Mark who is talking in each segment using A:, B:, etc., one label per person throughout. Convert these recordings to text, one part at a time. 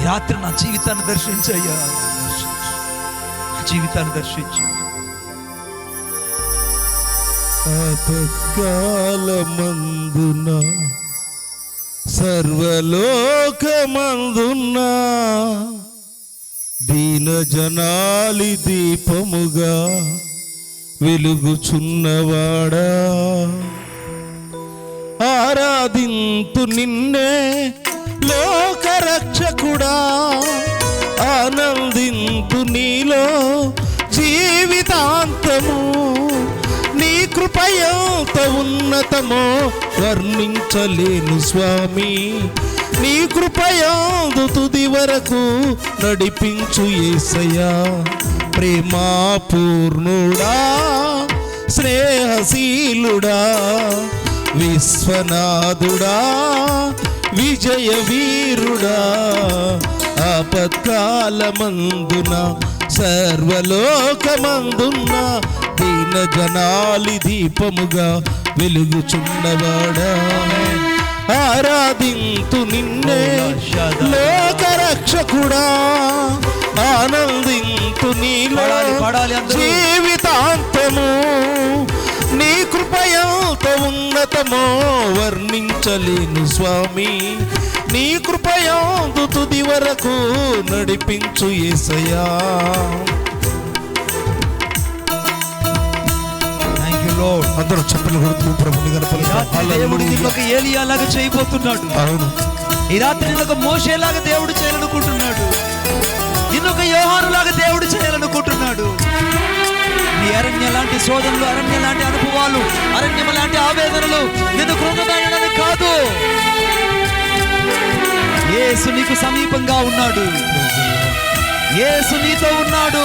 A: ఈ రాత్రి నా జీవితాన్ని దర్శించయ్యా. నా జీవితాన్ని దర్శించు.
B: ఆపత్కాలమందున సర్వలోకమందున దీన జనాలి దీపముగా వెలుగుచున్నవాడా. ఆరాధింతు నిన్నే రక్షకుడా ఆనందింపు నీలో జీవితాంతము. నీ కృపయంత ఉన్నతమో వర్ణించలేను స్వామి. నీ కృపయాందు తుది వరకు నడిపించు ఏసయ్యా. ప్రేమాపూర్ణుడా స్నేహశీలుడా విశ్వనాథుడా విజయ వీరుడా ఆపత్కాలమందున సర్వలోకమందున్న దీన జనాలి దీపముగా వెలుగుచున్నవాడా ఆరాధింతు నిన్నే లోకరక్షకుడా ఆనందింతు నీలో. జీవితాంతము నీ కృపయంత ఉన్నతమో వర్ణించలేను స్వామి. నీ కృపయాందు తుది వరకు నడిపించు ఏసయ్యా.
A: థ్యాంక్ యూ లార్డ్
B: అందరూ చెప్పలు కొడుతూ ప్రభుని
A: ఒక ఏలియాలాగా చేయబోతున్నాడు.
B: అవును.
A: ఈ రాత్రి ఒక మోషేలాగా దేవుడు చేయాలనుకుంటున్నాడు. నిన్ను ఒక యోహానులాగా దేవుడు చేయాలనుకుంటున్నాడు. లాంటి శోధనలు అరణ్య లాంటి అనుభవాలు అరణ్యం లాంటి ఆవేదనలు నేను కృంగదాయడానికి కాదు. ఏసు నీకు సమీపంగా ఉన్నాడు. ఏసు నీతో ఉన్నాడు.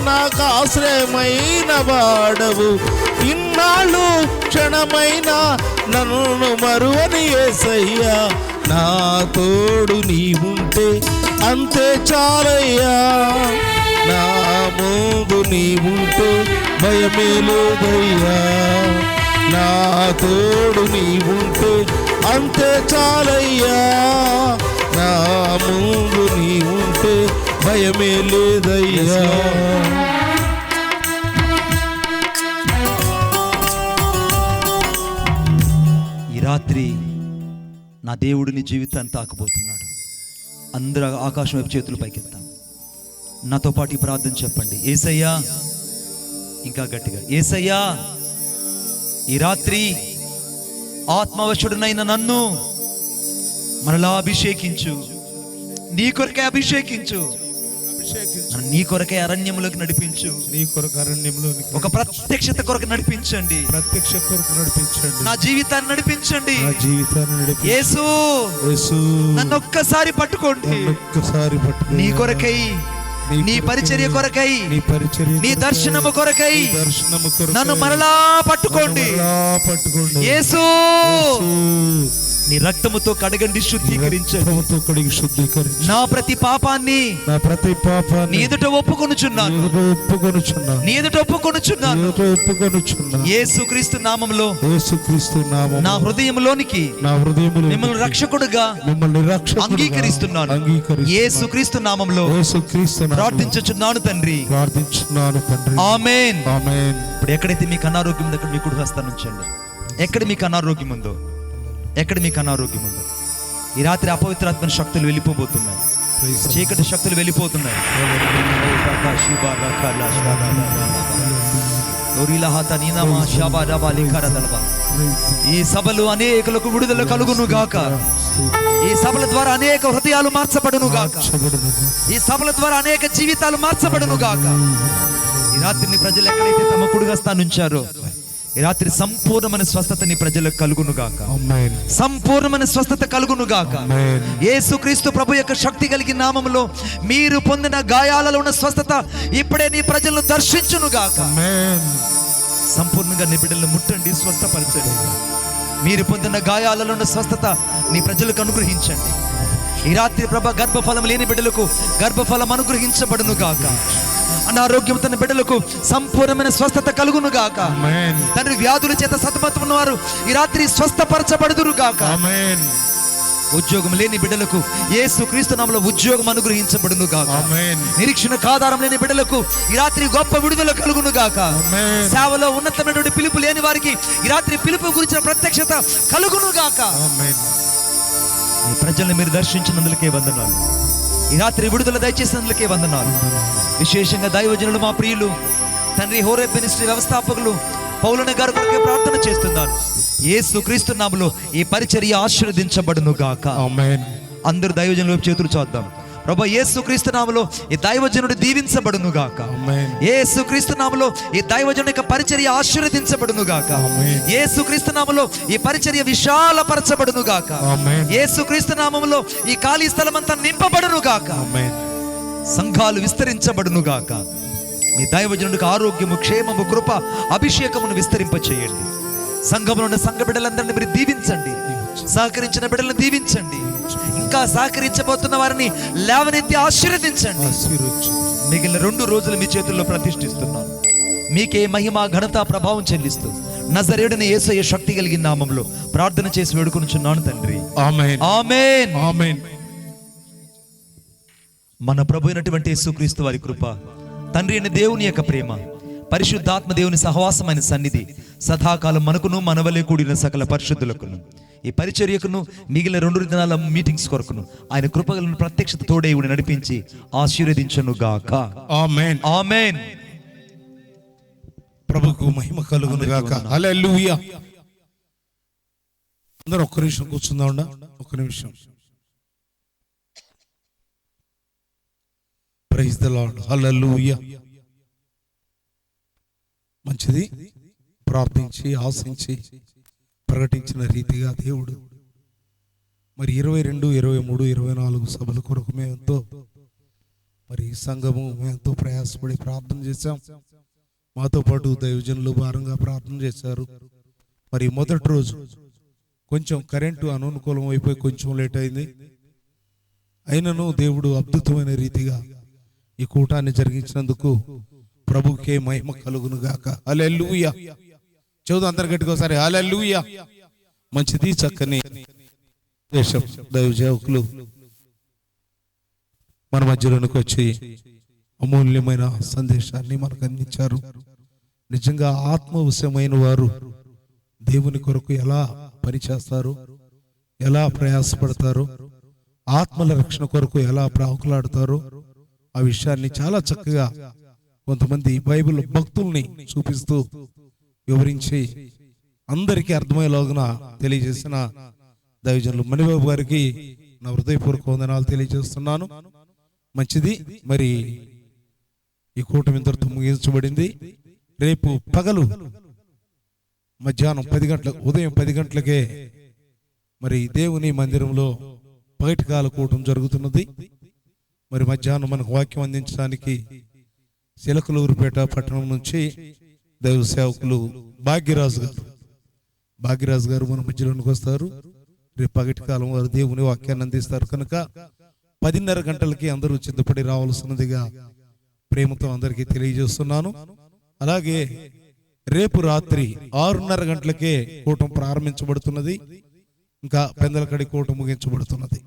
B: నాకు ఆశ్రయమైన వాడవు. ఇన్నాళ్ళు క్షణమైన నన్ను మరువని ఏసయ్యా నా తోడు నీవుంటే అంతే చాలయ్యా. నా ముందు నీవుంటే భయమే లేదయ్యా. నా తోడు నీవుంటే అంతే చాలయ్యా. నా ముందు నీవుంటే భయమే లేదయ్యా.
A: ఈ రాత్రి నా దేవుడిని జీవితాన్ని తాకబోతున్నాడు అందరూ ఆకాశం వైపు చేతులు పైకెత్తాం నాతో పాటు ఈ ప్రార్థన చెప్పండి. ఏసయ్యా ఇంకా గట్టిగా ఏసయ్యా ఈ రాత్రి ఆత్మవశుడునైన నన్ను మరలా అభిషేకించు. నీ కొరకే అభిషేకించు. నన్ను నీ కొరకే అరణ్యములోకి నడిపించు.
B: నీ కొరకు అరణ్యంలోనికి
A: ఒక ప్రత్యక్షత కొరకు నడిపించండి.
B: ప్రత్యక్ష కొరకు నడిపించండి.
A: నా జీవితాన్ని నడిపించండి.
B: నా జీవితాన్ని నడిపి
A: యేసు
B: యేసు
A: నన్ను ఒక్కసారి పట్టుకోండి.
B: ఒక్కసారి పట్టుకో
A: నీ కొరకై నీ పరిచర్య కొరకై
B: నీ పరిచర్య
A: నీ దర్శనము కొరకై
B: దర్శనము కొరకై.
A: నన్ను మరలా పట్టుకోండి.
B: మరలా పట్టుకోండి.
A: యేసు, నీ రక్తముతో కడగండి శుద్ధీకరించండి.
B: కడిగి శుద్ధీకరించి
A: నా ప్రతి పాపాన్ని
B: నా ప్రతి
A: నీ
B: పాపాన్ని
A: ఎదుట ఒప్పుకొనుచున్నాను.
B: ఎదుట ఒప్పుకొనుచున్నా
A: నీ ఎదుట ఒప్పుకొనుచున్నాను.
B: ఎదుట ఒప్పుకొనుచున్నా
A: యేసు క్రీస్తు నామంలో
B: యేసుక్రీస్తు నామం
A: నా హృదయంలోనికి
B: నా హృదయములో
A: మిమ్మల్ని రక్షకుడుగా
B: మిమ్మల్ని రక్షకుడుగా
A: అంగీకరిస్తున్నాను. నామంలో
B: యేసుక్రీస్తు నామములో
A: ప్రార్థించుచున్నాను తండ్రి.
B: ప్రార్థించున్నాను తండ్రి.
A: ఆమేన్.
B: ఆమేన్.
A: ఇప్పుడు ఎక్కడైతే మీకు అనారోగ్యం ఉందో అక్కడ మీ కుడి హస్తాన్ని ఉంచండి ఎక్కడ మీకు అనారోగ్యం ఉందో? ఎక్కడ మీకు అనారోగ్యం ఉందో ఈ రాత్రి అపవిత్రాత్మ శక్తులు వెళ్ళిపోబోతున్నాయి. చీకటి శక్తులు వెళ్ళిపోతున్నాయి. ఈ సభలు అనేకులకు విడుదల కలుగును గాక. ఈ సభల ద్వారా అనేక హృదయాలు మార్చబడును గాక. ఈ సభల ద్వారా అనేక జీవితాలు మార్చబడును గాక. ఈ రాత్రిని ప్రజలు ఎక్కడైతే తమ కుడిగస్తాన్ని ఉంచారో ఈ రాత్రి సంపూర్ణమైన స్వస్థత నీ ప్రజలకు కలుగును గాక సంపూర్ణమైన స్వస్థత కలుగును గాక యేసుక్రీస్తు ప్రభు యొక్క శక్తి కలిగిన నామములో మీరు పొందిన గాయాలలో ఉన్న స్వస్థత ఇప్పుడే నీ ప్రజలను దర్శించును గాక సంపూర్ణంగా నీ బిడ్డలను ముట్టండి స్వస్థపరచండి. మీరు పొందిన గాయాలలో ఉన్న స్వస్థత నీ ప్రజలకు అనుగ్రహించండి. ఈ రాత్రి ప్రభ గర్భఫలం లేని బిడ్డలకు గర్భఫలం అనుగ్రహించబడును గాక అనారోగ్యం తన బిడ్డలకు సంపూర్ణమైన స్వస్థత కలుగును గాక తండ్రి వ్యాధుల చేత సతమతం ఉన్నవారు ఈ రాత్రి స్వస్థపరచబడుదురు గాక ఉద్యోగం లేని బిడ్డలకు యేసు క్రీస్తు నామములో ఉద్యోగం అనుగ్రహించబడును గాక
B: ఆమేన్.
A: నిరీక్షణకు ఆధారం లేని బిడ్డలకు ఈ రాత్రి గొప్ప విడుదల కలుగును గాక సేవలో ఉన్నతమైనటువంటి పిలుపు లేని వారికి ఈ రాత్రి పిలుపు గురించిన ప్రత్యక్షత కలుగును గాక ప్రజల్ని మీరు దర్శించినందులకే వందనాలు. ఈ రాత్రి విడుదల దయచేసినందులకే వందనాలు. విశేషంగా దైవజనులు మా ప్రియులు తండ్రి హోరే మినిస్ట్రీ వ్యవస్థాపకులు పౌలన గారు కొరకే ప్రార్థన చేస్తున్నారు యేసు క్రీస్తు నామములో ఈ పరిచర్య ఆశీర్వదించబడును గాక అందరు దైవజనుల చేతులు చూద్దాం. ప్రభా యేసు క్రీస్తు నామములో ఈ దైవజనుడు దీవించబడును గాక
B: ఆమేన్.
A: యేసు క్రీస్తు నామములో ఈ దైవజను యొక్క పరిచర్య ఆశీర్వదించబడును గాక
B: ఆమేన్.
A: యేసు క్రీస్తు నామములో ఈ పరిచర్య విశాలపరచబడును గాక
B: ఆమేన్.
A: యేసు క్రీస్తు నామములో ఈ ఖాళీ స్థలం అంతా నింపబడును గాక సంఘాలు విస్తరించబడును గాక మీ దైవజనుడికి ఆరోగ్యము క్షేమము కృప అభిషేకమును విస్తరింప చేయండి సంఘంలో ఉన్న సంఘ బిడ్డలందరినీ మీరు దీవించండి. సహకరించిన బిడ్డలను దీవించండి. ఇంకా సహకరించబోతున్న వారిని లేవనెత్తి ఆశీర్వదించండి.
B: ఆశీర్వదించు
A: మిగిలిన రెండు రోజులు మీ చేతుల్లో ప్రతిష్ఠిస్తున్నాను. మీకే మహిమ ఘనత ప్రభావం చెల్లిస్తూ నజరేడుని యేసయ్య శక్తి కలిగిన నామంలో ప్రార్థన చేసి వేడుకొనుచున్నాను తండ్రి. మన ప్రభు అయినటువంటి యేసుక్రీస్తు వారి కృప తండ్రి అయిన దేవుని యొక్క ప్రేమ పరిశుద్ధాత్మ దేవుని సహవాసమైన సన్నిధి. సదాకాలం మనకును మనవలే కూడిన సకల పరిశుద్ధులకును. ఈ పరిచర్యకును మిగిలిన రెండు దినాల మీటింగ్స్ కొరకును. ఆయన కృపగలను ప్రత్యక్షత తోడే ఉండి నడిపించి ఆశీర్వదించను గాక
B: ఆమేన్.
A: ఆమేన్.
B: ప్రభుకు మహిమ కలుగును గాక హల్లెలూయా. అందరూ ఒక్క నిమిషం కూర్చుందాం ఒక్క నిమిషం. Praise the lord hallelujah. మంచిది. ప్రార్థించి ఆశించి ప్రకటించిన రీతిగా దేవుడు మరి ఇరవై రెండు ఇరవై మూడు ఇరవై నాలుగు సభల కొరకు మేమెంతో ఎంతో మరి ఈ సంఘము మేము ప్రయాసపడి ప్రార్థన చేశాం. మాతో పాటు దైవజనులు భారంగా ప్రార్థన చేశారు. మరి మొదటి రోజు కొంచెం కరెంటు అననుకూలం అయిపోయి కొంచెం లేట్ అయింది. అయినను దేవుడు అద్భుతమైన రీతిగా ఈ కూటాన్ని జరిగించినందుకు ప్రభుకే మహిమ కలుగును గాక అలెల్లుయ చదువు అందరు గట్టుకోసారి అలెల్లుయ మంచిది చక్కని దేశం. దైవజావుకులు మన మధ్యలోనికి వచ్చి అమూల్యమైన సందేశాన్ని మనకు అందించారు. నిజంగా ఆత్మవశమైన వారు దేవుని కొరకు ఎలా పనిచేస్తారు? ఎలా ప్రయాసపడతారు? ఆత్మల రక్షణ కొరకు ఎలా ప్రాకులాడతారు ఆ విషయాన్ని చాలా చక్కగా కొంతమంది బైబిల్ భక్తుల్ని చూపిస్తూ వివరించి అందరికీ అర్థమయ్యేలాగున తెలియజేసిన దైవజనులు మణిబాబు గారికి నా హృదయపూర్వక వందనాలు తెలియజేస్తున్నాను. మంచిది. మరి ఈ కూటమి ఇంతటితో ముగించబడింది. రేపు పగలు మధ్యాహ్నం పది గంటల ఉదయం పది గంటలకే మరి దేవుని మందిరంలో పగటికాల కూటం జరుగుతున్నది. మరి మధ్యాహ్నం మనకు వాక్యం అందించడానికి చిలకలూరుపేట పట్టణం నుంచి దైవ సేవకులు భాగ్యరాజు గారు. భాగ్యరాజు గారు మన మధ్యలోనికి వస్తారు. రేపు పగటి కాలం వారు దేవుని వాక్యాన్ని అందిస్తారు. కనుక పదిన్నర గంటలకి అందరూ సిద్ధపడి రావాల్సినదిగా ప్రేమతో అందరికీ తెలియజేస్తున్నాను. అలాగే రేపు రాత్రి ఆరున్నర గంటలకే కూటం ప్రారంభించబడుతున్నది. ఇంకా పెందలకడి కూటం ముగించబడుతున్నది.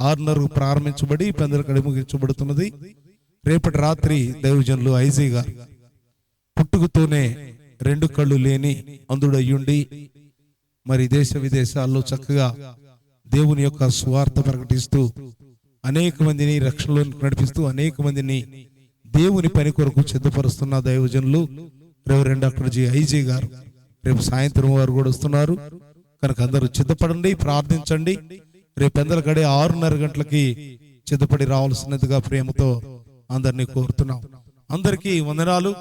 B: ఆరున్నరకు ప్రారంభించబడి పెందలకడి ముగించబడుతున్నది. రేపటి రాత్రి దైవజనులు ఐజీగా గారు పుట్టుకతోనే రెండు కళ్ళు లేని అందుడయ్యుండి మరి దేశ విదేశాల్లో చక్కగా దేవుని యొక్క స్వార్థ ప్రకటిస్తూ అనేక మందిని రక్షణలోకి నడిపిస్తూ అనేక మందిని దేవుని పని కొరకు సిద్ధపరుస్తున్న దైవజనులు రెవరెండ్ డాక్టర్ జి ఐజీ గారు. రేపు సాయంత్రం వారు కూడా వస్తున్నారు. కనుక అందరూ సిద్ధపడండి ప్రార్థించండి. రేపు ఎందల గడే ఆరున్నర గంటలకి సిద్ధపడి రావాల్సినదిగా ప్రేమతో అందరినీ కోరుతున్నాం. అందరికీ వందనాలు.